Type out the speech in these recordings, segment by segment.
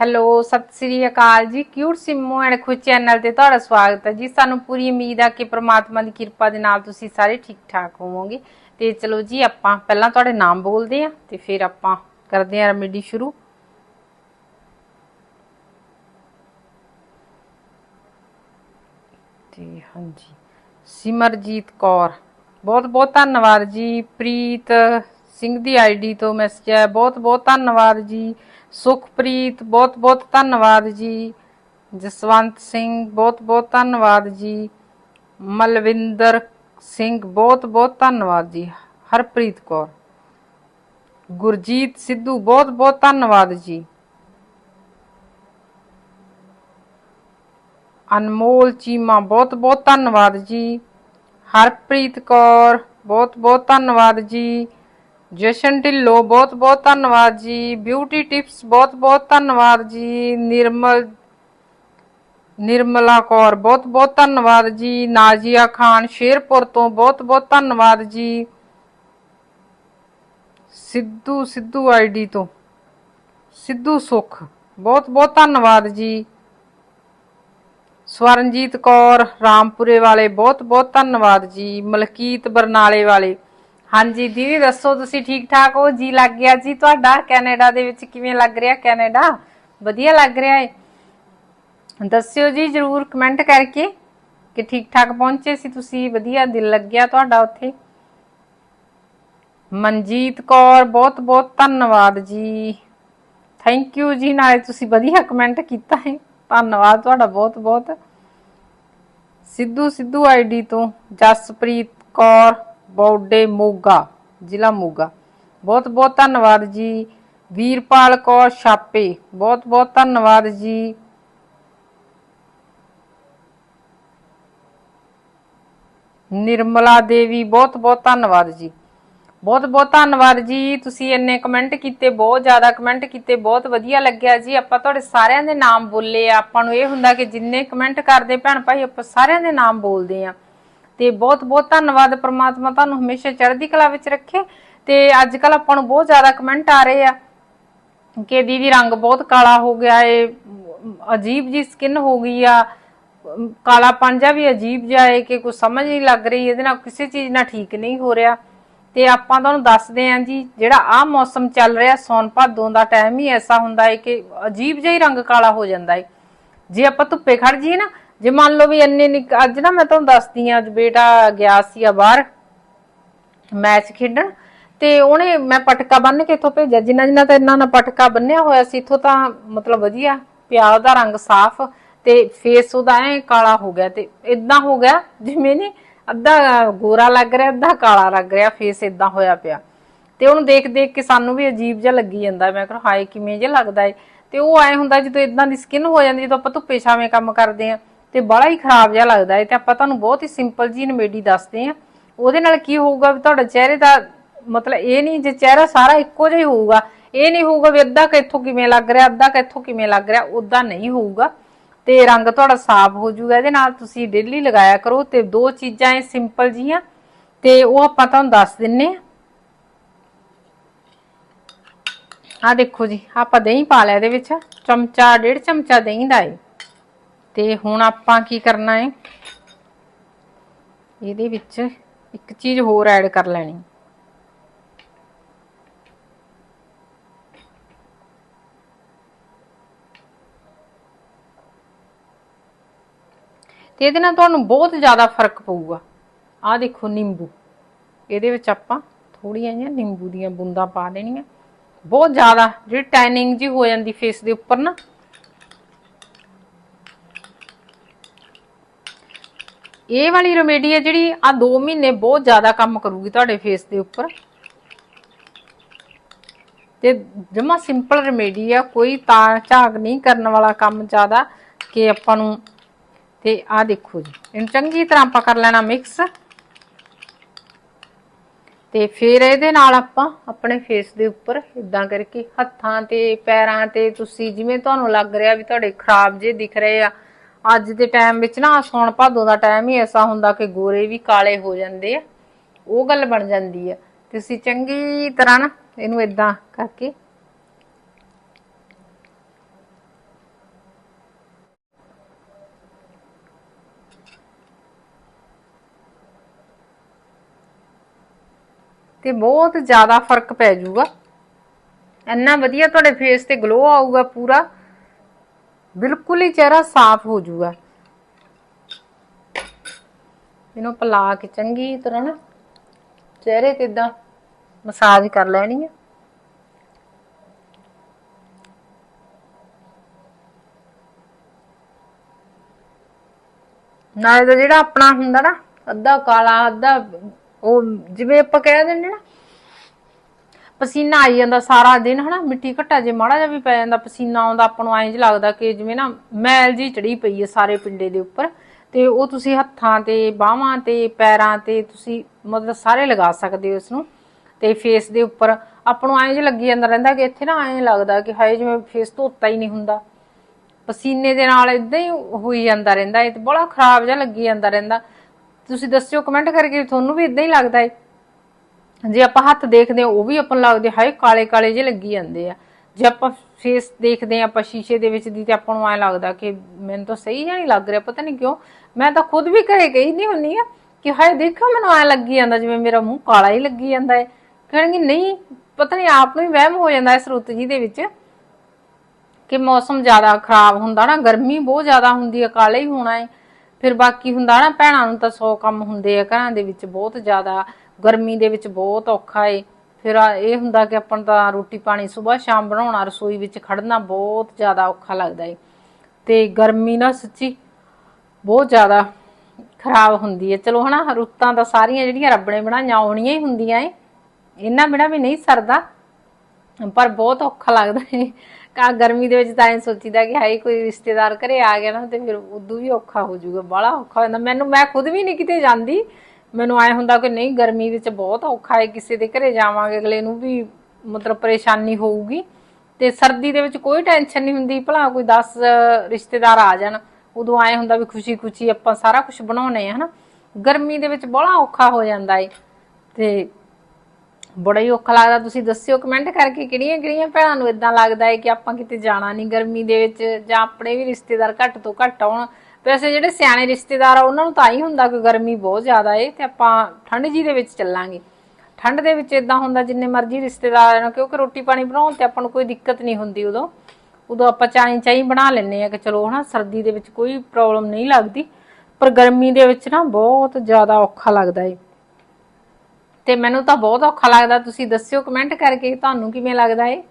Hello, ਸਤਿ ਸ੍ਰੀ ਅਕਾਲ ਜੀ। Cute Simmu and Khush channel ਤੇ ਤੁਹਾਡਾ ਸਵਾਗਤ ਹੈ ਜੀ। ਸਾਨੂੰ ਪੂਰੀ ਉਮੀਦ ਆ ਕਿ ਪ੍ਰਮਾਤਮਾ ਦੀ ਕਿਰਪਾ ਦੇ ਨਾਲ ਤੁਸੀਂ ਸਾਰੇ ਠੀਕ ਠਾਕ ਹੋਵੋਗੇ। ਤੇ ਚਲੋ ਜੀ, ਆਪਾਂ ਪਹਿਲਾਂ ਤੁਹਾਡੇ ਨਾਮ ਬੋਲਦੇ ਆ ਤੇ ਫਿਰ ਆਪਾਂ ਕਰਦੇ ਆ ਰੈਮੇਡੀ ਸ਼ੁਰੂ। ਤੇ ਹਾਂਜੀ, ਸਿਮਰਜੀਤ ਕੌਰ। ਬਹੁਤ ਬਹੁਤ ਧੰਨਵਾਦ ਜੀ। ਪ੍ਰੀਤ ਸਿੰਘ ਦੀ ਆਈਡੀ ਤੋਂ ਮੈਸੇਜ ਹੈ ਬਹੁਤ ਬਹੁਤ ਧੰਨਵਾਦ ਜੀ। ਸੁਖਪ੍ਰੀਤ, ਬਹੁਤ ਬਹੁਤ ਧੰਨਵਾਦ ਜੀ। ਜਸਵੰਤ ਸਿੰਘ, ਬਹੁਤ ਬਹੁਤ ਧੰਨਵਾਦ ਜੀ। ਮਲਵਿੰਦਰ ਸਿੰਘ, ਬਹੁਤ ਬਹੁਤ ਧੰਨਵਾਦ ਜੀ। ਹਰਪ੍ਰੀਤ ਕੌਰ। ਗੁਰਜੀਤ ਸਿੱਧੂ, ਬਹੁਤ ਬਹੁਤ ਧੰਨਵਾਦ ਜੀ। ਅਨਮੋਲ ਚੀਮਾ, ਬਹੁਤ ਬਹੁਤ ਧੰਨਵਾਦ ਜੀ। ਹਰਪ੍ਰੀਤ ਕੌਰ, ਬਹੁਤ ਬਹੁਤ ਧੰਨਵਾਦ ਜੀ। ਜਸ਼ਨ ਢਿੱਲੋਂ, ਬਹੁਤ ਬਹੁਤ ਧੰਨਵਾਦ ਜੀ। ਬਿਊਟੀ ਟਿਪਸ ਬਹੁਤ ਬਹੁਤ ਧੰਨਵਾਦ ਜੀ। ਨਿਰਮਲ, ਨਿਰਮਲਾ ਕੌਰ, ਬਹੁਤ ਬਹੁਤ ਧੰਨਵਾਦ ਜੀ। ਨਾਜ਼ੀਆ ਖਾਨ, ਸ਼ੇਰਪੁਰ ਤੋਂ ਬਹੁਤ ਬਹੁਤ ਧੰਨਵਾਦ ਜੀ। ਸਿੱਧੂ ਸਿੱਧੂ ਆਈਡੀ ਤੋਂ। ਸਿੱਧੂ ਸੁਖ, ਬਹੁਤ ਬਹੁਤ ਧੰਨਵਾਦ ਜੀ। ਸਵਰਨਜੀਤ ਕੌਰ, ਰਾਮਪੁਰੇ ਵਾਲੇ, ਬਹੁਤ ਬਹੁਤ ਧੰਨਵਾਦ ਜੀ। ਮਲਕੀਤ ਬਰਨਾਲੇ ਵਾਲੇ ਹਾਂਜੀ, ਦੀਦੀ, ਦੱਸੋ ਤੁਸੀਂ ਠੀਕ ਠਾਕ ਹੋ? ਜੀ ਲੱਗ ਗਿਆ ਜੀ ਤੁਹਾਡਾ? ਕੈਨੇਡਾ ਦੇ ਵਿੱਚ ਕਿਵੇਂ ਲੱਗ ਰਿਹਾ ਕੈਨੇਡਾ? ਵਧੀਆ ਲੱਗ ਰਿਹਾ ਹੈ ਦੱਸਿਓ ਜੀ, ਜਰੂਰ ਕਮੈਂਟ ਕਰਕੇ ਕਿ ਠੀਕ ਠਾਕ ਪਹੁੰਚੇ ਸੀ ਤੁਸੀਂ, ਵਧੀਆ ਦਿਲ ਲੱਗਿਆ ਤੁਹਾਡਾ ਉੱਥੇ। ਮਨਜੀਤ ਕੌਰ, ਬਹੁਤ ਬਹੁਤ ਧੰਨਵਾਦ ਜੀ। ਥੈਂਕ ਯੂ ਜੀ, ਨਾਲੇ ਤੁਸੀਂ ਵਧੀਆ ਕਮੈਂਟ ਕੀਤਾ ਹੈ ਧੰਨਵਾਦ ਤੁਹਾਡਾ ਬਹੁਤ ਬਹੁਤ। ਸਿੱਧੂ ਸਿੱਧੂ ਆਈਡੀ ਤੋਂ ਜਸਪ੍ਰੀਤ ਕੌਰ। ਬੌਡੇ ਮੋਗਾ, ਜ਼ਿਲ੍ਹਾ ਮੋਗਾ। ਬਹੁਤ ਬਹੁਤ ਧੰਨਵਾਦ ਜੀ। ਵੀਰਪਾਲ ਕੌਰ ਛਾਪੇ, ਬਹੁਤ ਬਹੁਤ ਧੰਨਵਾਦ ਜੀ। ਨਿਰਮਲਾ ਦੇਵੀ, ਬਹੁਤ ਬਹੁਤ ਧੰਨਵਾਦ ਜੀ। ਬਹੁਤ ਬਹੁਤ ਧੰਨਵਾਦ ਜੀ। ਤੁਸੀਂ ਇੰਨੇ ਕਮੈਂਟ ਕੀਤੇ, ਬਹੁਤ ਜ਼ਿਆਦਾ ਕਮੈਂਟ ਕੀਤੇ, ਬਹੁਤ ਵਧੀਆ ਲੱਗਿਆ ਜੀ। ਆਪਾਂ ਤੁਹਾਡੇ ਸਾਰਿਆਂ ਦੇ ਨਾਮ ਬੋਲੇ ਆ। ਆਪਾਂ ਨੂੰ ਇਹ ਹੁੰਦਾ ਕਿ ਜਿੰਨੇ ਕਮੈਂਟ ਕਰਦੇ ਭੈਣ ਭਾਈ, ਆਪਾਂ ਸਾਰਿਆਂ ਦੇ ਨਾਮ ਬੋਲਦੇ ਆ। ਤੇ ਬਹੁਤ ਬਹੁਤ ਧੰਨਵਾਦ ਪ੍ਰਮਾਤਮਾ ਤੁਹਾਨੂੰ ਹਮੇਸ਼ਾ ਚੜ੍ਹਦੀ ਕਲਾ ਵਿੱਚ ਰੱਖੇ ਤੇ ਅੱਜ ਕੱਲ ਆਪਾਂ ਨੂੰ ਬਹੁਤ ਜ਼ਿਆਦਾ ਕਮੈਂਟ ਆ ਰਹੇ ਆ ਕਿ ਦੀਦੀ ਰੰਗ ਬਹੁਤ ਕਾਲਾ ਹੋ ਗਿਆ ਏ, ਅਜੀਬ ਜੀ ਸਕਿਨ ਹੋ ਗਈ ਆ, ਕਾਲਾ ਪੰਜਾ ਵੀ ਅਜੀਬ ਜਿਹਾ ਏ ਕਿ ਕੁਝ ਸਮਝ ਨਹੀਂ ਲੱਗ ਰਹੀ, ਇਹਦੇ ਨਾਲ ਕਿਸੇ ਚੀਜ਼ ਨਾਲ ਠੀਕ ਨਹੀਂ ਹੋ ਰਿਹਾ। ਤੇ ਆਪਾਂ ਤੁਹਾਨੂੰ ਦੱਸਦੇ ਆਂ ਜੀ, ਜਿਹੜਾ ਆ ਮੌਸਮ ਚੱਲ ਰਿਹਾ, ਸੌਣ ਭਾਦੋਂ ਦਾ ਟਾਈਮ ਹੀ ਐਸਾ ਹੁੰਦਾ ਹੈ ਕਿ ਅਜੀਬ ਜਿਹਾ ਹੀ ਰੰਗ ਕਾਲਾ ਹੋ ਜਾਂਦਾ ਹੈ ਜੇ ਆਪਾਂ ਧੁੱਪੇ ਖੜ ਜੀਏ ਨਾ ਜੇ ਮੰਨ ਲਓ ਵੀ ਇੰਨੇ ਨਿੱਕ- ਅੱਜ ਨਾ ਮੈਂ ਤੁਹਾਨੂੰ ਦੱਸਦੀ ਆਂ ਅੱਜ ਬੇਟਾ ਗਿਆ ਸੀ ਆ ਬਾਹਰ ਮੈਚ ਖੇਡਣ ਤੇ ਉਹਨੇ ਮੈਂ ਪਟਕਾ ਬੰਨ ਕੇ ਇੱਥੋਂ ਭੇਜਿਆ। ਜਿੰਨਾ ਜਿੰਨਾ ਤਾਂ ਇੰਨਾ ਨਾ ਪਟਕਾ ਬੰਨਿਆ ਹੋਇਆ ਸੀ, ਇੱਥੋਂ ਤਾਂ ਮਤਲਬ ਵਧੀਆ ਪਿਆ ਉਹਦਾ ਰੰਗ ਸਾਫ਼ ਤੇ ਫੇਸ ਉਹਦਾ ਐ ਕਾਲਾ ਹੋ ਗਿਆ ਤੇ ਇਦਾਂ ਹੋ ਗਿਆ ਜਿਵੇਂ ਨਹੀਂ ਅੱਧਾ ਗੋਰਾ ਲੱਗ ਰਿਹਾ, ਅੱਧਾ ਕਾਲਾ ਲੱਗ ਰਿਹਾ ਫੇਸ ਇਦਾਂ ਹੋਇਆ ਪਿਆ। ਤੇ ਉਹਨੂੰ ਦੇਖ ਦੇਖ ਕੇ ਸਾਨੂੰ ਵੀ ਅਜੀਬ ਜਿਹਾ ਲੱਗੀ ਜਾਂਦਾ। ਮੈਂ ਕਿਹਾ, ਹਾਏ, ਕਿਵੇਂ ਜਿਹਾ ਲੱਗਦਾ ਏ। ਤੇ ਉਹ ਐ ਹੁੰਦਾ ਜਦੋਂ ਇਦਾਂ ਦੀ ਸਕਿਨ ਹੋ ਜਾਂਦੀ, ਜਦੋਂ ਆਪਾਂ ਧੁੱਪੇ ਛਾਵੇਂ ਕੰਮ ਕਰਦੇ ਆ ਤੇ ਬੜਾ ਹੀ ਖਰਾਬ ਜਿਹਾ ਲੱਗਦਾ ਹੈ ਤੇ ਆਪਾਂ ਤੁਹਾਨੂੰ ਬਹੁਤ ਹੀ ਸਿੰਪਲ ਜੀ ਨਮੇਡੀ ਦੱਸਦੇ ਆ ਉਹਦੇ ਨਾਲ ਕੀ ਹੋਊਗਾ ਵੀ ਤੁਹਾਡੇ ਚਿਹਰੇ ਦਾ ਮਤਲਬ ਇਹ ਨਹੀਂ ਜੇ ਚਿਹਰਾ ਸਾਰਾ ਇੱਕੋ ਜਿਹਾ ਹੀ ਹੋਊਗਾ, ਇਹ ਨਹੀਂ ਹੋਊਗਾ ਵੀ ਅੱਧਾ ਕਿ ਕਿਵੇਂ ਲੱਗ ਰਿਹਾ, ਅੱਧਾ ਕਿ ਕਿਵੇਂ ਲੱਗ ਰਿਹਾ ਉਦਾਂ ਨਹੀਂ ਹੋਊਗਾ। ਤੇ ਰੰਗ ਤੁਹਾਡਾ ਸਾਫ਼ ਹੋ ਜਾਊਗਾ, ਇਹਦੇ ਨਾਲ ਤੁਸੀਂ ਡੇਲੀ ਲਗਾਇਆ ਕਰੋ ਤੇ ਦੋ ਚੀਜ਼ਾਂ ਇਹ ਸਿੰਪਲ ਜੀਆਂ ਤੇ ਉਹ ਆਪਾਂ ਤੁਹਾਨੂੰ ਦੱਸ ਦਿੰਨੇ ਆ ਆ ਦੇਖੋ ਜੀ, ਆਪਾਂ ਦਹੀਂ ਪਾ ਲਿਆ ਇਹਦੇ ਵਿੱਚ, ਚਮਚਾ, ਡੇਢ ਚਮਚਾ ਦਹੀਂ ਦਾ ਏ ਤੇ ਹੁਣ ਆਪਾਂ ਕੀ ਕਰਨਾ ਹੈ? ਇਹਦੇ ਵਿੱਚ ਇੱਕ ਚੀਜ਼ ਹੋਰ ਐਡ ਕਰ ਲੈਣੀ। ਤੇ ਇਹਦੇ ਨਾਲ ਤੁਹਾਨੂੰ ਬਹੁਤ ਜ਼ਿਆਦਾ ਫ਼ਰਕ ਪਊਗਾ। ਆਹ ਦੇਖੋ ਨਿੰਬੂ। ਇਹਦੇ ਵਿੱਚ ਆਪਾਂ ਥੋੜੀਆਂ ਜਿਹੀਆਂ ਨਿੰਬੂ ਦੀਆਂ ਬੂੰਦਾਂ ਪਾ ਦੇਣੀਆਂ। ਬਹੁਤ ਜ਼ਿਆਦਾ, ਜਿਹੜੀ ਟੈਨਿੰਗ ਜੀ ਹੋ ਜਾਂਦੀ ਫੇਸ ਦੇ ਉੱਪਰ ਨਾ ਇਹ ਵਾਲੀ ਰੈਮੇਡੀ ਹੈ ਜਿਹੜੀ ਆ 2 ਮਹੀਨੇ ਬਹੁਤ ਜ਼ਿਆਦਾ ਕੰਮ ਕਰੂਗੀ ਤੁਹਾਡੇ ਫੇਸ ਦੇ ਉੱਪਰ। ਤੇ ਜਮਾ ਸਿੰਪਲ ਰੈਮੇਡੀ ਆ, ਕੋਈ ਤਾਂ ਝਾਗ ਨਹੀਂ ਕਰਨ ਵਾਲਾ ਕੰਮ ਜ਼ਿਆਦਾ ਕਿ ਆਪਾਂ ਨੂੰ। ਤੇ ਆ ਦੇਖੋ ਜੀ, ਇਹਨੂੰ ਚੰਗੀ ਤਰ੍ਹਾਂ ਆਪਾਂ ਕਰ ਲੈਣਾ ਮਿਕਸ ਤੇ ਫਿਰ ਇਹਦੇ ਨਾਲ ਆਪਾਂ ਆਪਣੇ ਫੇਸ ਦੇ ਉੱਪਰ ਇਦਾਂ ਕਰਕੇ ਹੱਥਾਂ ਤੇ, ਪੈਰਾਂ ਤੇ ਤੁਸੀਂ ਜਿਵੇਂ ਤੁਹਾਨੂੰ ਲੱਗ ਰਿਹਾ ਵੀ ਤੁਹਾਡੇ ਖਰਾਬ ਜੇ ਦਿਖ ਰਹੇ ਆ ਅੱਜ ਦੇ ਟਾਈਮ ਵਿੱਚ ਨਾ ਸੌਣ ਭਾਦੋਂ ਦਾ ਟਾਈਮ ਹੀ ਐਸਾ ਹੁੰਦਾ ਕਿ ਗੋਰੇ ਵੀ ਕਾਲੇ ਹੋ ਜਾਂਦੇ ਆ। ਉਹ ਗੱਲ ਬਣ ਜਾਂਦੀ ਆ। ਤੁਸੀਂ ਚੰਗੀ ਤਰ੍ਹਾਂ ਨਾ ਇਹਨੂੰ ਇਦਾਂ ਕਰਕੇ ਤੇ ਬਹੁਤ ਜ਼ਿਆਦਾ ਫ਼ਰਕ ਪੈ ਜਾਊਗਾ। ਇੰਨਾ ਵਧੀਆ ਤੁਹਾਡੇ ਫੇਸ ਤੇ ਗਲੋ ਆਊਗਾ ਪੂਰਾ। ਬਿਲਕੁਲ ਹੀ ਚਿਹਰਾ ਸਾਫ਼ ਹੋ ਜਾਊਗਾ ਇਹਨੂੰ ਪਲਾ ਕੇ ਚੰਗੀ ਤਰ੍ਹਾਂ ਨਾ ਚਿਹਰੇ ਤੇ ਇਦਾਂ ਮਸਾਜ ਕਰ ਲੈਣੀ ਹੈ ਨਾਲੇ ਤਾਂ ਜਿਹੜਾ ਆਪਣਾ ਹੁੰਦਾ ਨਾ, ਅੱਧਾ ਕਾਲਾ, ਅੱਧਾ ਉਹ ਜਿਵੇਂ ਆਪਾਂ ਕਹਿ ਦਿੰਦੇ ਨਾ ਪਸੀਨਾ ਆਈ ਜਾਂਦਾ ਸਾਰਾ ਦਿਨ, ਹਨਾ? ਮਿੱਟੀ ਘੱਟਾ ਜੇ ਮਾੜਾ ਜਿਹਾ ਵੀ ਪੈ ਜਾਂਦਾ, ਪਸੀਨਾ ਆਉਂਦਾ, ਆਪਾਂ ਨੂੰ ਐਂ ਜਿਹਾ ਲੱਗਦਾ ਕਿ ਜਿਵੇਂ ਨਾ ਮੈਲ ਜੀ ਚੜੀ ਪਈ ਹੈ ਸਾਰੇ ਪਿੰਡੇ ਦੇ ਉੱਪਰ। ਤੇ ਉਹ ਤੁਸੀਂ ਹੱਥਾਂ ਤੇ, ਬਾਹਾਂ ਤੇ, ਪੈਰਾਂ ਤੇ ਤੁਸੀਂ ਮਤਲਬ ਸਾਰੇ ਲਗਾ ਸਕਦੇ ਹੋ ਇਸ ਨੂੰ ਤੇ ਫੇਸ ਦੇ ਉੱਪਰ ਆਪਾਂ ਨੂੰ ਐਂ ਜਿਹਾ ਲੱਗੀ ਜਾਂਦਾ ਰਹਿੰਦਾ ਕਿ ਇੱਥੇ ਨਾ ਐਂ ਲੱਗਦਾ ਕਿ ਹਾਏ ਜਿਵੇਂ ਫੇਸ ਧੋਤਾ ਹੀ ਨਹੀਂ ਹੁੰਦਾ। ਪਸੀਨੇ ਦੇ ਨਾਲ ਇਦਾਂ ਹੀ ਹੋਈ ਜਾਂਦਾ ਰਹਿੰਦਾ, ਇਹ ਤੇ ਬੜਾ ਖਰਾਬ ਜਿਹਾ ਲੱਗੀ ਜਾਂਦਾ ਰਹਿੰਦਾ। ਤੁਸੀਂ ਦੱਸਿਓ ਕਮੈਂਟ ਕਰਕੇ, ਤੁਹਾਨੂੰ ਵੀ ਇਦਾਂ ਹੀ ਲੱਗਦਾ ਹੈ ਜੇ ਆਪਾਂ ਹੱਥ ਦੇਖਦੇ ਹਾਂ, ਉਹ ਵੀ ਆਪਾਂ ਨੂੰ ਲੱਗਦੇ ਹਾਏ, ਕਾਲੇ ਕਾਲੇ ਜਿਹੇ ਲੱਗੀ ਜਾਂਦੇ ਆ। ਜੇ ਆਪਾਂ ਫੇਸ ਦੇਖਦੇ ਹਾਂ, ਆਪਾਂ ਸ਼ੀਸ਼ੇ ਦੇ ਵਿੱਚ ਦੀ ਤੇ ਆਪਾਂ ਨੂੰ ਐ ਲੱਗਦਾ ਕਿ ਮੈਨੂੰ ਤਾਂ ਸਹੀ ਜਿਹਾ ਨਹੀਂ ਲੱਗ ਰਿਹਾ, ਪਤਾ ਨਹੀਂ ਕਿਉਂ। ਮੈਂ ਤਾਂ ਖੁਦ ਵੀ ਘਰੇ ਗਈ ਨਹੀਂ ਹੁੰਨੀ ਆ ਕਿ ਹਾਏ, ਦੇਖੋ ਮੈਨੂੰ ਐ ਲੱਗੀ ਜਾਂਦਾ ਜਿਵੇਂ ਮੇਰਾ ਮੂੰਹ ਕਾਲਾ ਹੀ ਲੱਗੀ ਜਾਂਦਾ ਹੈ। ਕਹਿਣਗੇ, ਨਹੀਂ, ਪਤਾ ਨਹੀਂ, ਆਪ ਨੂੰ ਹੀ ਵਹਿਮ ਹੋ ਜਾਂਦਾ ਇਸ ਰੁੱਤ ਜੀ ਦੇ ਵਿੱਚ ਕਿ ਮੌਸਮ ਜ਼ਿਆਦਾ ਖਰਾਬ ਹੁੰਦਾ ਨਾ, ਗਰਮੀ ਬਹੁਤ ਜ਼ਿਆਦਾ ਹੁੰਦੀ ਹੈ ਕਾਲੇ ਹੀ ਹੋਣਾ ਹੈ। ਫਿਰ ਬਾਕੀ ਹੁੰਦਾ ਨਾ, ਭੈਣਾਂ ਨੂੰ ਤਾਂ 100 ਕੰਮ ਹੁੰਦੇ ਆ, ਘਰਾਂ ਦੇ ਵਿੱਚ ਬਹੁਤ ਜ਼ਿਆਦਾ। ਗਰਮੀ ਦੇ ਵਿੱਚ ਬਹੁਤ ਔਖਾ ਏ। ਫਿਰ ਇਹ ਹੁੰਦਾ ਕਿ ਆਪਾਂ ਨੂੰ ਤਾਂ ਰੋਟੀ ਪਾਣੀ ਸਵੇਰ ਸ਼ਾਮ ਬਣਾਉਣਾ, ਰਸੋਈ ਵਿੱਚ ਖੜਨਾ ਬਹੁਤ ਜ਼ਿਆਦਾ ਔਖਾ ਲੱਗਦਾ ਏ। ਤੇ ਗਰਮੀ ਨਾ ਸੱਚੀ ਬਹੁਤ ਜ਼ਿਆਦਾ ਖਰਾਬ ਹੁੰਦੀ ਹੈ ਚਲੋ ਹਨਾ, ਰੁੱਤਾਂ ਤਾਂ ਸਾਰੀਆਂ ਜਿਹੜੀਆਂ ਰੱਬ ਨੇ ਬਣਾਈਆਂ, ਆਉਣੀਆਂ ਹੀ ਹੁੰਦੀਆਂ ਏ। ਇਹਨਾਂ ਬਿਨਾ ਵੀ ਨਹੀਂ ਸਰਦਾ, ਪਰ ਬਹੁਤ ਔਖਾ ਲੱਗਦਾ ਏ। ਕਾ ਗਰਮੀ ਦੇ ਵਿੱਚ ਤਾਂ ਐ ਸੋਚੀਦਾ ਕਿ ਹਾਈ ਕੋਈ ਰਿਸ਼ਤੇਦਾਰ ਘਰੇ ਆ ਗਿਆ ਨਾ ਤੇ ਫਿਰ ਉਦੋਂ ਵੀ ਔਖਾ ਹੋ ਜਾਊਗਾ ਬੜਾ ਔਖਾ ਹੋ ਜਾਂਦਾ। ਮੈਨੂੰ, ਮੈਂ ਖੁਦ ਵੀ ਨਹੀਂ ਕਿਤੇ ਜਾਂਦੀ। ਮੈਨੂੰ ਐ ਹੁੰਦਾ ਕਿ ਨਹੀਂ, ਗਰਮੀ ਵਿੱਚ ਬਹੁਤ ਔਖਾ ਹੈ ਕਿਸੇ ਦੇ ਘਰੇ ਜਾਵਾਂਗੇ, ਅਗਲੇ ਨੂੰ ਵੀ ਮਤਲਬ ਪਰੇਸ਼ਾਨੀ ਹੋਊਗੀ। ਤੇ ਸਰਦੀ ਦੇ ਵਿੱਚ ਕੋਈ ਟੈਨਸ਼ਨ ਨਹੀਂ ਹੁੰਦੀ, ਭਲਾ ਕੋਈ 10 ਰਿਸ਼ਤੇਦਾਰ ਆ ਜਾਣ, ਉਦੋਂ ਐ ਹੁੰਦਾ ਵੀ ਖੁਸ਼ੀ ਖੁਸ਼ੀ ਆਪਾਂ ਸਾਰਾ ਕੁਝ ਬਣਾਉਣੇ ਆ, ਹਨਾ। ਗਰਮੀ ਦੇ ਵਿੱਚ ਬੜਾ ਔਖਾ ਹੋ ਜਾਂਦਾ ਏ, ਤੇ ਬੜਾ ਹੀ ਔਖਾ ਲੱਗਦਾ। ਤੁਸੀਂ ਦੱਸਿਓ ਕਮੈਂਟ ਕਰਕੇ ਕਿਹੜੀਆਂ ਕਿਹੜੀਆਂ ਭੈਣਾਂ ਨੂੰ ਇਦਾਂ ਲੱਗਦਾ ਹੈ ਕਿ ਆਪਾਂ ਕਿਤੇ ਜਾਣਾ ਨਹੀਂ ਗਰਮੀ ਦੇ ਵਿੱਚ, ਜਾਂ ਆਪਣੇ ਵੀ ਰਿਸ਼ਤੇਦਾਰ ਘੱਟ ਤੋਂ ਘੱਟ ਆਉਣ। ਵੈਸੇ ਜਿਹੜੇ ਸਿਆਣੇ ਰਿਸ਼ਤੇਦਾਰ ਆ, ਉਹਨਾਂ ਨੂੰ ਤਾਂ ਹੀ ਹੁੰਦਾ ਕਿ ਗਰਮੀ ਬਹੁਤ ਜ਼ਿਆਦਾ ਏ, ਤੇ ਆਪਾਂ ਠੰਡ ਜੀ ਦੇ ਵਿੱਚ ਚੱਲਾਂਗੇ। ਠੰਡ ਦੇ ਵਿੱਚ ਇਦਾਂ ਹੁੰਦਾ ਜਿੰਨੇ ਮਰਜ਼ੀ ਰਿਸ਼ਤੇਦਾਰ ਨੇ ਕਿਉਂਕਿ ਰੋਟੀ ਪਾਣੀ ਬਣਾਉਣ ਤੇ ਆਪਾਂ ਨੂੰ ਕੋਈ ਦਿੱਕਤ ਨਹੀਂ ਹੁੰਦੀ ਉਦੋਂ। ਉਦੋਂ ਆਪਾਂ ਚਾਹੀ ਚਾਹੀ ਬਣਾ ਲੈਂਦੇ ਆ ਕਿ ਚਲੋ ਹਨਾ, ਸਰਦੀ ਦੇ ਵਿੱਚ ਕੋਈ ਪ੍ਰੋਬਲਮ ਨਹੀਂ ਲੱਗਦੀ, ਪਰ ਗਰਮੀ ਦੇ ਵਿੱਚ ਨਾ ਬਹੁਤ ਜ਼ਿਆਦਾ ਔਖਾ ਲੱਗਦਾ ਏ। ਤੇ ਮੈਨੂੰ ਤਾਂ ਬਹੁਤ ਔਖਾ ਲੱਗਦਾ, ਤੁਸੀਂ ਦੱਸਿਓ ਕਮੈਂਟ ਕਰਕੇ ਤੁਹਾਨੂੰ ਕਿਵੇਂ ਲੱਗਦਾ ਏ।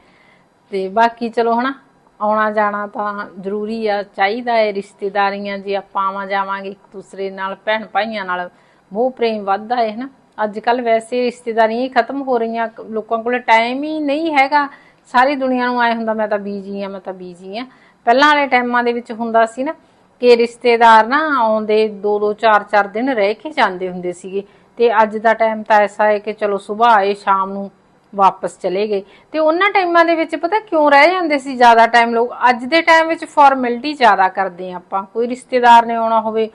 ਤੇ ਬਾਕੀ ਚਲੋ ਹਨਾ ਆਉਣਾ ਜਾਣਾ ਤਾਂ ਜ਼ਰੂਰੀ ਆ, ਚਾਹੀਦਾ ਹੈ ਰਿਸ਼ਤੇਦਾਰੀਆਂ ਜੇ ਆਪਾਂ ਆਵਾਂ ਜਾਵਾਂਗੇ ਇੱਕ ਦੂਸਰੇ ਨਾਲ, ਭੈਣ ਭਾਈਆਂ ਨਾਲ, ਮੋਹ ਪ੍ਰੇਮ ਵੱਧਦਾ ਹੈ ਨਾ ਅੱਜ ਕੱਲ ਵੈਸੇ ਰਿਸ਼ਤੇਦਾਰੀਆਂ ਹੀ ਖਤਮ ਹੋ ਰਹੀਆਂ, ਲੋਕਾਂ ਕੋਲ ਟਾਈਮ ਹੀ ਨਹੀਂ ਹੈਗਾ। ਸਾਰੀ ਦੁਨੀਆ ਨੂੰ ਆਏ ਹੁੰਦਾ, ਮੈਂ ਤਾਂ ਬੀਜੀ ਆ, ਮੈਂ ਤਾਂ ਬੀਜੀ ਆ। ਪਹਿਲਾਂ ਵਾਲੇ ਟਾਈਮਾਂ ਦੇ ਵਿੱਚ ਹੁੰਦਾ ਸੀ ਨਾ ਕਿ ਰਿਸ਼ਤੇਦਾਰ ਨਾ ਆਉਂਦੇ 2-2 4-4 ਦਿਨ ਰਹਿ ਕੇ ਜਾਂਦੇ ਹੁੰਦੇ ਸੀਗੇ। ਤੇ ਅੱਜ ਦਾ ਟਾਈਮ ਤਾਂ ਐਸਾ ਹੈ ਕਿ ਚਲੋ ਸਵੇਰ ਆਏ, ਸ਼ਾਮ ਨੂੰ ਵਾਪਸ ਚਲੇ ਗਏ। ਤੇ ਉਹਨਾਂ ਟਾਈਮਾਂ ਦੇ ਵਿੱਚ ਪਤਾ ਕਿਉਂ ਰਹਿ ਜਾਂਦੇ ਸੀ ਜ਼ਿਆਦਾ ਟਾਈਮ ਲੋਕ? ਅੱਜ ਦੇ ਟਾਈਮ ਵਿੱਚ ਫਾਰਮੈਲਿਟੀ ਜ਼ਿਆਦਾ ਕਰਦੇ ਆ ਆਪਾਂ। ਕੋਈ ਰਿਸ਼ਤੇਦਾਰ ਨੇ ਆਉਣਾ ਹੋਵੇ,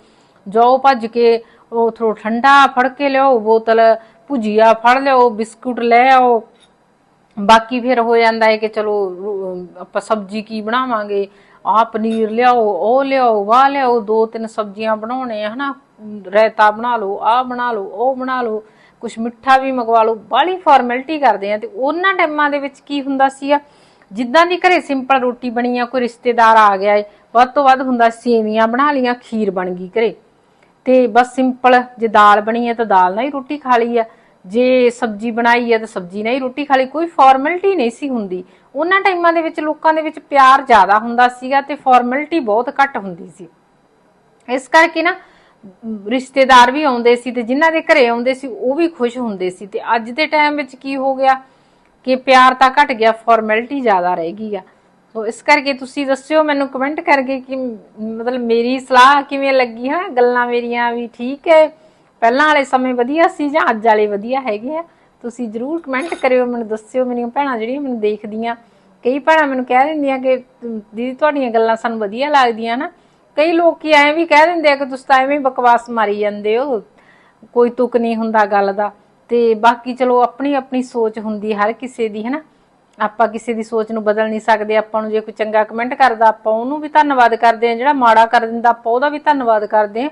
ਜਾਓ ਭੱਜ ਕੇ, ਉਹ ਥੋੜਾ ਠੰਡਾ ਫੜ ਕੇ ਲਿਆਓ, ਬੋਤਲ ਭੁਜੀਆ ਫੜ ਲਿਆਓ, ਬਿਸਕੁਟ ਲੈ ਆਓ। ਬਾਕੀ ਫਿਰ ਹੋ ਜਾਂਦਾ ਹੈ ਕਿ ਚਲੋ ਆਪਾਂ ਸਬਜ਼ੀ ਕੀ ਬਣਾਵਾਂਗੇ? ਆ ਪਨੀਰ ਲਿਆਓ, ਉਹ ਲਿਆਓ, ਵਾਹ ਲਿਆਓ, ਦੋ ਤਿੰਨ ਸਬਜ਼ੀਆਂ ਬਣਾਉਣੇ ਆ, ਹਨਾ? ਰਾਇਤਾ ਬਣਾ ਲਓ ਆ ਬਣਾ ਲਓ, ਉਹ ਬਣਾ ਲਓ। ਕੁਝ ਮਿੱਠਾ ਵੀ ਮੰਗਵਾ ਲਓ, ਬਾਹਲੀ ਫਾਰਮੈਲਿਟੀ ਕਰਦੇ ਆ ਤੇ ਉਹਨਾਂ ਟਾਈਮਾਂ ਦੇ ਵਿੱਚ ਕੀ ਹੁੰਦਾ ਸੀਗਾ ਜਿੱਦਾਂ ਦੀ ਘਰੇ ਸਿੰਪਲ ਰੋਟੀ ਬਣੀ ਆ, ਕੋਈ ਰਿਸ਼ਤੇਦਾਰ ਆ ਗਿਆ ਏ, ਵੱਧ ਤੋਂ ਵੱਧ ਹੁੰਦਾ ਸੇਵੀਆਂ ਬਣਾ ਲੀਆਂ ਖੀਰ ਬਣ ਗਈ ਘਰੇ। ਤੇ ਬਸ ਸਿੰਪਲ ਜੇ ਦਾਲ ਬਣੀ ਹੈ ਤਾਂ ਦਾਲ ਨਾਲ ਹੀ ਰੋਟੀ ਖਾ ਲਈ ਆ। ਜੇ ਸਬਜ਼ੀ ਬਣਾਈ ਹੈ ਤਾਂ ਸਬਜ਼ੀ ਨਾਲ ਹੀ ਰੋਟੀ ਖਾ ਲਈ, ਕੋਈ ਫਾਰਮੈਲਿਟੀ ਨਹੀਂ ਸੀ ਹੁੰਦੀ। ਉਹਨਾਂ ਟਾਈਮਾਂ ਦੇ ਵਿੱਚ, ਲੋਕਾਂ ਦੇ ਵਿੱਚ ਪਿਆਰ ਜ਼ਿਆਦਾ ਹੁੰਦਾ ਸੀਗਾ ਤੇ ਫਾਰਮੈਲਿਟੀ ਬਹੁਤ ਘੱਟ ਹੁੰਦੀ ਸੀ। ਇਸ ਕਰਕੇ ਨਾ ਰਿਸ਼ਤੇਦਾਰ ਵੀ ਆਉਂਦੇ ਸੀ ਤੇ ਜਿਨ੍ਹਾਂ ਦੇ ਘਰੇ ਆਉਂਦੇ ਸੀ ਉਹ ਵੀ ਖੁਸ਼ ਹੁੰਦੇ ਸੀ ਤੇ ਅੱਜ ਦੇ ਟਾਈਮ ਵਿੱਚ ਕੀ ਹੋ ਗਿਆ ਕਿ ਪਿਆਰ ਤਾਂ ਘਟ ਗਿਆ ਫਾਰਮੈਲਿਟੀ ਜ਼ਿਆਦਾ ਰਹਿ ਗਈ ਆ। ਸੋ ਇਸ ਕਰਕੇ ਤੁਸੀਂ ਦੱਸਿਓ, ਮੈਨੂੰ ਕਮੈਂਟ ਕਰਕੇ ਕਿ ਮਤਲਬ ਮੇਰੀ ਸਲਾਹ ਕਿਵੇਂ ਲੱਗੀ, ਹੈ? ਗੱਲਾਂ ਮੇਰੀਆਂ ਵੀ ਠੀਕ ਹੈ। ਪਹਿਲਾਂ ਵਾਲੇ ਸਮੇਂ ਵਧੀਆ ਸੀ ਜਾਂ ਅੱਜ ਵਾਲੇ ਵਧੀਆ ਹੈਗੇ ਆ? ਤੁਸੀਂ ਜਰੂਰ ਕਮੈਂਟ ਕਰਿਓ, ਮੈਨੂੰ ਦੱਸਿਓ। ਮੇਰੀਆਂ ਭੈਣਾਂ ਜਿਹੜੀਆਂ ਮੈਨੂੰ ਦੇਖਦੀਆਂ, ਕਈ ਭੈਣਾਂ ਮੈਨੂੰ ਕਹਿ ਦਿੰਦੀਆਂ ਕਿ, ਦੀਦੀ, ਤੁਹਾਡੀਆਂ ਗੱਲਾਂ ਸਾਨੂੰ ਵਧੀਆ ਲੱਗਦੀਆਂ ਨਾ। ਕਈ ਲੋਕੀ ਐਵੇਂ ਵੀ ਕਹਿ ਦਿੰਦੇ ਆ ਕਿ ਤੁਸੀਂ ਤਾਂ ਐਵੇਂ ਹੀ ਬਕਵਾਸ ਮਾਰੀ ਜਾਂਦੇ ਹੋ, ਕੋਈ ਤੁਕ ਨਹੀਂ ਹੁੰਦਾ ਗੱਲ ਦਾ। ਤੇ ਬਾਕੀ ਚਲੋ, ਆਪਣੀ ਆਪਣੀ ਸੋਚ ਹੁੰਦੀ ਹਰ ਕਿਸੇ ਦੀ, ਹੈਨਾ? ਆਪਾਂ ਕਿਸੇ ਦੀ ਸੋਚ ਨੂੰ ਬਦਲ ਨਹੀਂ ਸਕਦੇ, ਆਪਾਂ ਨੂੰ ਜੇ ਕੋਈ ਚੰਗਾ ਕਮੈਂਟ ਕਰਦਾ, ਆਪਾਂ ਉਹਨੂੰ ਵੀ ਧੰਨਵਾਦ ਕਰਦੇ ਆ ਜਿਹੜਾ ਮਾੜਾ ਕਰ ਦਿੰਦਾ, ਆਪਾਂ ਉਹਦਾ ਵੀ ਧੰਨਵਾਦ ਕਰਦੇ ਆ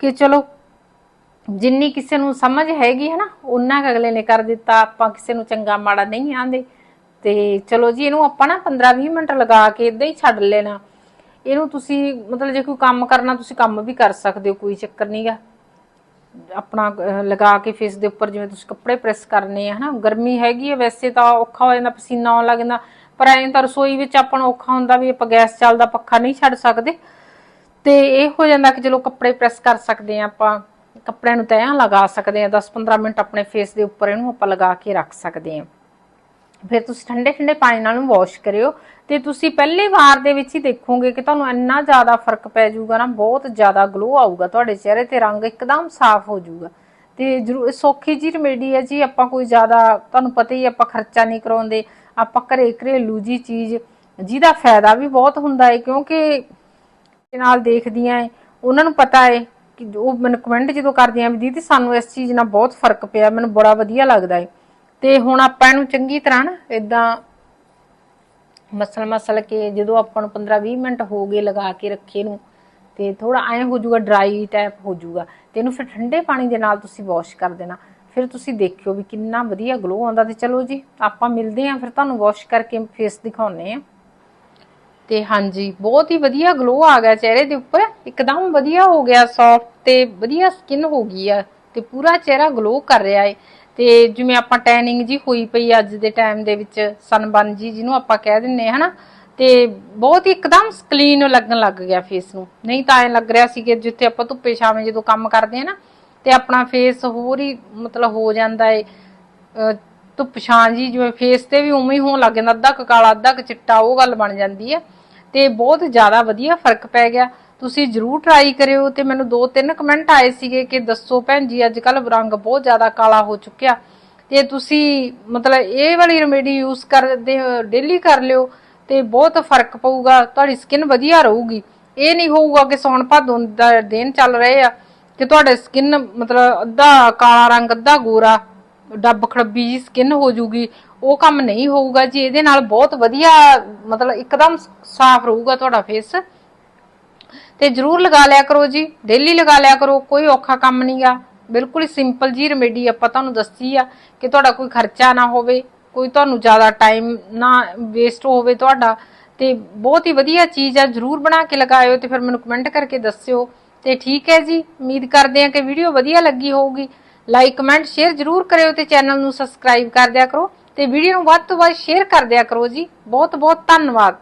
ਕਿ ਚਲੋ, ਜਿੰਨੀ ਕਿਸੇ ਨੂੰ ਸਮਝ ਹੈਗੀ ਹੈ ਨਾ ਉਹਨਾਂ ਅਗਲੇ ਨੇ ਕਰ ਦਿੱਤਾ, ਆਪਾਂ ਕਿਸੇ ਨੂੰ ਚੰਗਾ ਮਾੜਾ ਨਹੀਂ ਆਂਦੇ। ਤੇ ਚਲੋ ਜੀ, ਇਹਨੂੰ ਆਪਾਂ ਨਾ 15-20 ਮਿੰਟ ਲਗਾ ਕੇ ਇਦਾਂ ਹੀ ਛੱਡ ਲੈਣਾ। ਇਹਨੂੰ ਤੁਸੀਂ, ਮਤਲਬ ਜੇ ਕੋਈ ਕੰਮ ਕਰਨਾ, ਤੁਸੀਂ ਕੰਮ ਵੀ ਕਰ ਸਕਦੇ ਹੋ, ਕੋਈ ਚੱਕਰ ਨਹੀਂਗਾ ਆਪਣਾ ਲਗਾ ਕੇ ਫੇਸ ਦੇ ਉੱਪਰ ਜਿਵੇਂ ਤੁਸੀਂ ਕੱਪੜੇ ਪ੍ਰੈਸ ਕਰਨੇ ਆ, ਹਨਾ। ਗਰਮੀ ਹੈਗੀ ਹੈ ਵੈਸੇ ਤਾਂ ਔਖਾ ਹੋ ਜਾਂਦਾ, ਪਸੀਨਾ ਆਉਣ ਲੱਗ ਜਾਂਦਾ। ਪਰ ਐਂ ਤਾਂ ਰਸੋਈ ਵਿੱਚ ਆਪਾਂ ਨੂੰ ਔਖਾ ਹੁੰਦਾ ਵੀ ਆਪਾਂ ਗੈਸ ਚੱਲਦਾ ਪੱਖਾ ਨਹੀਂ ਛੱਡ ਸਕਦੇ। ਤੇ ਇਹ ਹੋ ਜਾਂਦਾ ਕਿ ਚਲੋ ਕੱਪੜੇ ਪ੍ਰੈਸ ਕਰ ਸਕਦੇ ਆ ਆਪਾਂ, ਕੱਪੜਿਆਂ ਨੂੰ ਤੈਅ ਲਗਾ ਸਕਦੇ ਆ 10-15 ਮਿੰਟ ਆਪਣੇ ਫੇਸ ਦੇ ਉੱਪਰ ਇਹਨੂੰ ਆਪਾਂ ਲਗਾ ਕੇ ਰੱਖ ਸਕਦੇ ਆ। ਫਿਰ ਤੁਸੀਂ ਠੰਡੇ ਠੰਡੇ ਪਾਣੀ ਨਾਲ ਨੂੰ ਵਾਸ਼ ਕਰਿਓ ਤੇ ਤੁਸੀਂ ਪਹਿਲੀ ਵਾਰ ਦੇ ਵਿੱਚ ਹੀ ਦੇਖੋਗੇ ਕਿ ਤੁਹਾਨੂੰ ਇੰਨਾ ਜ਼ਿਆਦਾ ਫ਼ਰਕ ਪੈ ਜਾਊਗਾ ਨਾ, ਬਹੁਤ ਜ਼ਿਆਦਾ ਗਲੋ ਆਊਗਾ ਤੁਹਾਡੇ ਚਿਹਰੇ ਤੇ ਰੰਗ ਇੱਕਦਮ ਸਾਫ਼ ਹੋ ਜਾਊਗਾ। ਤੇ ਜਰੂਰ ਸੌਖੀ ਜੀ ਰੈਮੇਡੀ ਹੈ ਜੀ, ਆਪਾਂ ਕੋਈ ਜ਼ਿਆਦਾ, ਤੁਹਾਨੂੰ ਪਤਾ ਹੀ ਆਪਾਂ ਖਰਚਾ ਨਹੀਂ ਕਰਾਉਂਦੇ, ਆਪਾਂ ਘਰੇ ਘਰੇਲੂ ਜੀ ਚੀਜ਼, ਜਿਹਦਾ ਫਾਇਦਾ ਵੀ ਬਹੁਤ ਹੁੰਦਾ ਹੈ, ਕਿਉਂਕਿ ਦੇ ਨਾਲ ਦੇਖਦੀਆਂ ਏ ਉਹਨਾਂ ਨੂੰ ਪਤਾ ਹੈ ਕਿ ਉਹ ਮੈਨੂੰ ਕਮੈਂਟ ਜਦੋਂ ਕਰਦੀਆਂ ਵੀ, ਦੀਦੀ, ਸਾਨੂੰ ਇਸ ਚੀਜ਼ ਨਾਲ ਬਹੁਤ ਫ਼ਰਕ ਪਿਆ, ਮੈਨੂੰ ਬੜਾ ਵਧੀਆ ਲੱਗਦਾ ਏ ਤੇ ਹੁਣ ਆਪਾਂ ਇਹਨੂੰ ਚੰਗੀ ਤਰ੍ਹਾਂ ਨਾ ਇਦਾਂ ਮਸਲ ਮਸਲ ਕੇ ਜਦੋਂ ਆਪਾਂ ਨੂੰ 15-20 ਮਿੰਟ ਹੋ ਗਏ ਲਗਾ ਕੇ ਰੱਖੇ ਨੂੰ, ਤੇ ਥੋੜਾ ਐਂ ਹੋ ਜਾਊਗਾ ਡਰਾਈ ਟਾਈਪ ਹੋ ਜਾਊਗਾ। ਤੇ ਇਹਨੂੰ ਫਿਰ ਠੰਡੇ ਪਾਣੀ ਦੇ ਨਾਲ ਤੁਸੀਂ ਵਾਸ਼ ਕਰ ਦੇਣਾ। ਫਿਰ ਤੁਸੀਂ ਦੇਖਿਓ ਵੀ ਕਿੰਨਾ ਵਧੀਆ ਗਲੋ ਆਉਂਦਾ ਤੇ ਚਲੋ ਜੀ, ਆਪਾਂ ਮਿਲਦੇ ਆਂ ਫਿਰ ਤੁਹਾਨੂੰ ਵਾਸ਼ ਕਰਕੇ ਫੇਸ ਦਿਖਾਉਨੇ ਆ ਤੇ ਹਾਂਜੀ, ਬਹੁਤ ਹੀ ਵਧੀਆ ਗਲੋ ਆ ਗਿਆ ਚਿਹਰੇ ਦੇ ਉੱਪਰ। ਇੱਕਦਮ ਵਧੀਆ ਹੋ ਗਿਆ ਸੌਫਟ ਤੇ ਵਧੀਆ ਸਕਿਨ ਹੋ ਗਈ ਆ ਤੇ ਪੂਰਾ ਚਿਹਰਾ ਗਲੋ ਕਰ ਰਿਹਾ ਏ। ਤੇ ਜਿਵੇਂ ਆਪਾਂ ਟੈਨਿੰਗ ਜੀ ਹੋਈ ਪਈ ਅੱਜ ਦੇ ਟਾਈਮ ਦੇ ਵਿੱਚ ਸਨਬਰਨ ਜੀ, ਜਿਹਨੂੰ ਆਪਾਂ ਕਹਿ ਦਿੰਨੇ ਆ, ਹਨਾ? ਤੇ ਬਹੁਤ ਹੀ ਇੱਕਦਮ ਕਲੀਨ ਲੱਗਣ ਲੱਗ ਗਿਆ ਫੇਸ ਨੂੰ। ਨਹੀਂ ਤਾਂ ਐ ਲੱਗ ਰਿਹਾ ਸੀ ਕਿ ਜਿੱਥੇ ਆਪਾਂ ਧੁੱਪੇ ਛਾਵੇਂ ਜਦੋਂ ਕੰਮ ਕਰਦੇ ਆ ਨਾ, ਤੇ ਆਪਣਾ ਫੇਸ ਹੋਰ ਹੀ ਮਤਲਬ ਹੋ ਜਾਂਦਾ ਏ। ਧੁੱਪ ਛਾਂ ਜੀ ਜਿਵੇਂ ਫੇਸ ਤੇ ਵੀ ਉਵੇਂ ਹੀ ਹੋਣ ਲੱਗ ਜਾਂਦਾ, ਅੱਧਾ ਕੁ ਕਾਲਾ, ਅੱਧਾ ਕੁ ਚਿੱਟਾ, ਉਹ ਗੱਲ ਬਣ ਜਾਂਦੀ ਹੈ ਤੇ ਬਹੁਤ ਜ਼ਿਆਦਾ ਵਧੀਆ ਫ਼ਰਕ ਪੈ ਗਿਆ। ਤੁਸੀਂ ਜਰੂਰ ਟਰਾਈ ਕਰਿਓ ਤੇ ਮੈਨੂੰ ਦੋ ਤਿੰਨ ਕਮੈਂਟ ਆਏ ਸੀਗੇ ਕਿ ਦੱਸੋ ਭੈਣ ਜੀ ਅੱਜ ਕੱਲ ਰੰਗ ਬਹੁਤ ਜ਼ਿਆਦਾ ਕਾਲਾ ਹੋ ਚੁੱਕਿਆ। ਤੇ ਤੁਸੀਂ ਮਤਲਬ ਇਹ ਵਾਲੀ ਰੈਮੇਡੀ ਯੂਜ਼ ਕਰਦੇ ਡੇਲੀ ਕਰ ਲਿਓ ਤੇ ਬਹੁਤ ਫ਼ਰਕ ਪਊਗਾ, ਤੁਹਾਡੀ ਸਕਿਨ ਵਧੀਆ ਰਹੂਗੀ। ਇਹ ਨਹੀਂ ਹੋਊਗਾ ਕਿ ਸੌਣ ਭਾਦੋਂ ਦਾ ਦਿਨ ਚੱਲ ਰਹੇ ਆ ਕਿ ਤੁਹਾਡੇ ਸਕਿਨ ਮਤਲਬ ਅੱਧਾ ਕਾਲਾ ਰੰਗ, ਅੱਧਾ ਗੋਰਾ, ਡੱਬ ਖੜੱਬੀ ਜੀ ਸਕਿਨ ਹੋ ਜੂਗੀ। ਉਹ ਕੰਮ ਨਹੀਂ ਹੋਊਗਾ ਜੀ, ਇਹਦੇ ਨਾਲ ਬਹੁਤ ਵਧੀਆ ਮਤਲਬ ਇੱਕਦਮ ਸਾਫ਼ ਰਹੂਗਾ ਤੁਹਾਡਾ ਫੇਸ ਤੇ ਜਰੂਰ ਲਗਾ ਲਿਆ ਕਰੋ ਜੀ। ਡੇਲੀ ਲਗਾ ਲਿਆ ਕਰੋ, ਕੋਈ ਔਖਾ ਕੰਮ ਨਹੀਂਗਾ ਬਿਲਕੁਲ ਹੀ ਸਿੰਪਲ ਜੀ ਰੈਮੇਡੀ ਆਪਾਂ ਤੁਹਾਨੂੰ ਦੱਸੀ ਆ ਕਿ ਤੁਹਾਡਾ ਕੋਈ ਖਰਚਾ ਨਾ ਹੋਵੇ, ਕੋਈ ਤੁਹਾਨੂੰ ਜ਼ਿਆਦਾ ਟਾਈਮ ਨਾ ਵੇਸਟ ਹੋਵੇ ਤੁਹਾਡਾ। ਤੇ ਬਹੁਤ ਹੀ ਵਧੀਆ ਚੀਜ਼ ਆ, ਜਰੂਰ ਬਣਾ ਕੇ ਲਗਾਇਓ ਤੇ ਫਿਰ ਮੈਨੂੰ ਕਮੈਂਟ ਕਰਕੇ ਦੱਸਿਓ। ਤੇ ਠੀਕ ਹੈ ਜੀ, ਉਮੀਦ ਕਰਦੇ ਹਾਂ ਕਿ ਵੀਡੀਓ ਵਧੀਆ ਲੱਗੀ ਹੋਊਗੀ। ਲਾਈਕ ਕਮੈਂਟ ਸ਼ੇਅਰ ਜਰੂਰ ਕਰਿਓ ਤੇ ਚੈਨਲ ਨੂੰ ਸਬਸਕ੍ਰਾਈਬ ਕਰ ਦਿਆ ਕਰੋ। ਤੇ ਵੀਡੀਓ ਨੂੰ ਵੱਧ ਤੋਂ ਵੱਧ ਸ਼ੇਅਰ ਕਰ ਦਿਆ ਕਰੋ ਜੀ। ਬਹੁਤ ਬਹੁਤ ਧੰਨਵਾਦ।